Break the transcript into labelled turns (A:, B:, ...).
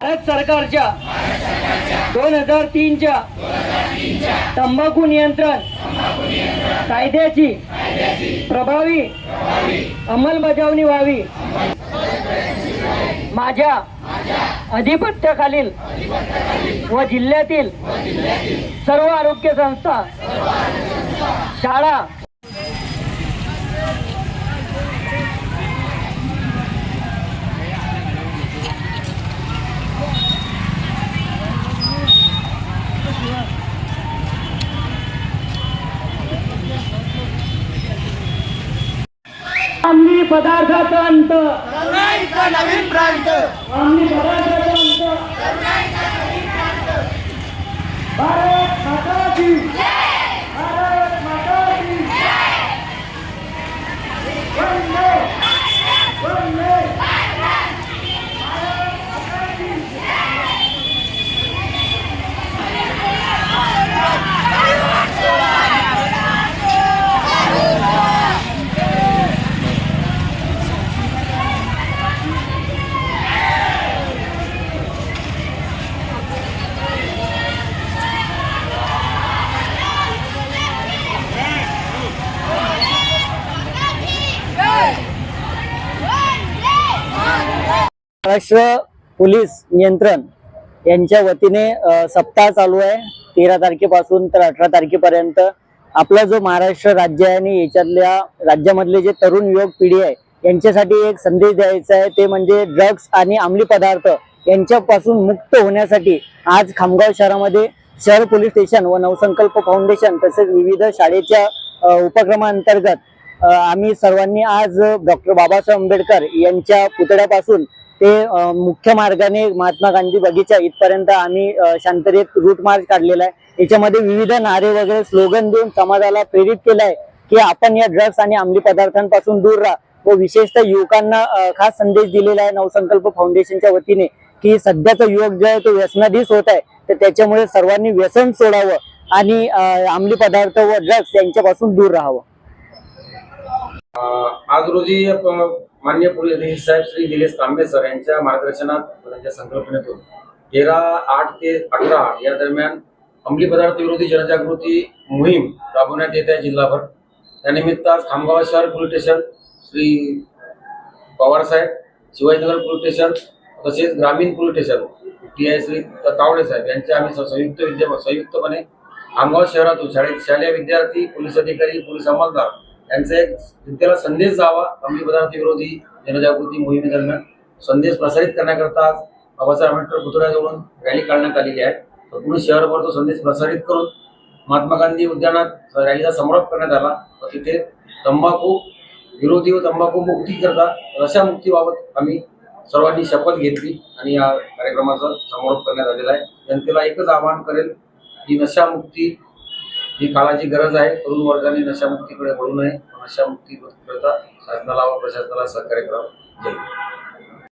A: भारत सरकारच्या दोन हजार तीनच्या तंबाखू नियंत्रण कायद्याची प्रभावी अंमलबजावणी व्हावी. माझ्या अधिपत्याखालील व जिल्ह्यातील सर्व आरोग्य संस्था शाळा अंमली पदार्थाचा अंत.
B: नवीन प्रांत
A: अंमली पदार्थाचा अंत. महाराष्ट्र पोलीस नियंत्रण यांच्या वतीने सप्ताह चालू आहे. तेरा तारखेपासून तर अठरा तारखेपर्यंत आपला जो महाराष्ट्र राज्य आहे आणि याच्यातल्या राज्यामधले जे तरुण युवक पिढी आहे यांच्यासाठी एक संदेश द्यायचा आहे. ते म्हणजे ड्रग्स आणि अंमली पदार्थ यांच्यापासून मुक्त होण्यासाठी आज खामगाव शहरामध्ये शहर पोलीस स्टेशन व नवसंकल्प फाउंडेशन तसेच विविध शाळेच्या अ, उपक्रमांतर्गत आम्ही सर्वांनी आज डॉक्टर बाबासाहेब आंबेडकर यांच्या पुतळ्यापासून ते मुख्य मार्गाने महात्मा गांधी बगीचा इथपर्यंत आम्ही अ, शांततेत रूट मार्च काढलेला आहे. याच्यामध्ये विविध नारे वगैरे स्लोगन देऊन समाजाला प्रेरित केलं आहे की आपण या ड्रग्स आणि अंमली पदार्थांपासून दूर राहा. व विशेषतः युवकांना खास संदेश दिलेला आहे नवसंकल्प फाउंडेशनच्या वतीने की सध्याचा युवक जो आहे तो व्यसनाधीश होत आहे. तर त्याच्यामुळे सर्वांनी व्यसन सोडावं आणि अंमली पदार्थ व ड्रग्स यांच्यापासून दूर राहावं.
C: आज रोजी मान्य माननीय पोलीस अधीक्षक साहेब श्री निलेश तांबे सर यांच्या मार्गदर्शनात त्यांच्या संकल्पनेतून तेरा आठ ते अठरा या दरम्यान अंमली पदार्थ विरोधी जनजागृती मोहीम राबवण्यात येत आहे जिल्हाभर. त्यानिमित्त आज खामगाव शहर पोलीस स्टेशन श्री पवार साहेब शिवाजीनगर पोलीस स्टेशन तसेच ग्रामीण police station T I Shri Tawde साहेब यांचे आम्ही संयुक्त विद्या संयुक्तपणे खामगाव शहरातून शाळेत शालेय विद्यार्थी पोलीस अधिकारी पोलीस अंमलदार यांचा एक जनतेला संदेश जावा अंमली पदार्थ विरोधी जनजागृती मोहिमेदरम्यान संदेश प्रसारित करण्याकरता आज बाबासाहेब आंबेडकर पुतळ्याजवळून रॅली काढण्यात आलेली आहे. तर शहरभर तो संदेश प्रसारित करून महात्मा गांधी उद्यानात रॅलीचा समारोप करण्यात आला. व तिथे तंबाखू विरोधी व तंबाखू मुक्तीकरता करता नशा मुक्तीबाबत आम्ही सर्वांनी शपथ घेतली आणि या कार्यक्रमाचा समारोप करण्यात आलेला आहे. जनतेला एकच आवाहन करेल की नशामुक्ती ही काळाची गरज आहे. तरुण वर्गाने नशामुक्तीकडे वळू नये. नशामुक्ती करता शासनाला व प्रशासनाला सहकार्य करावं. जय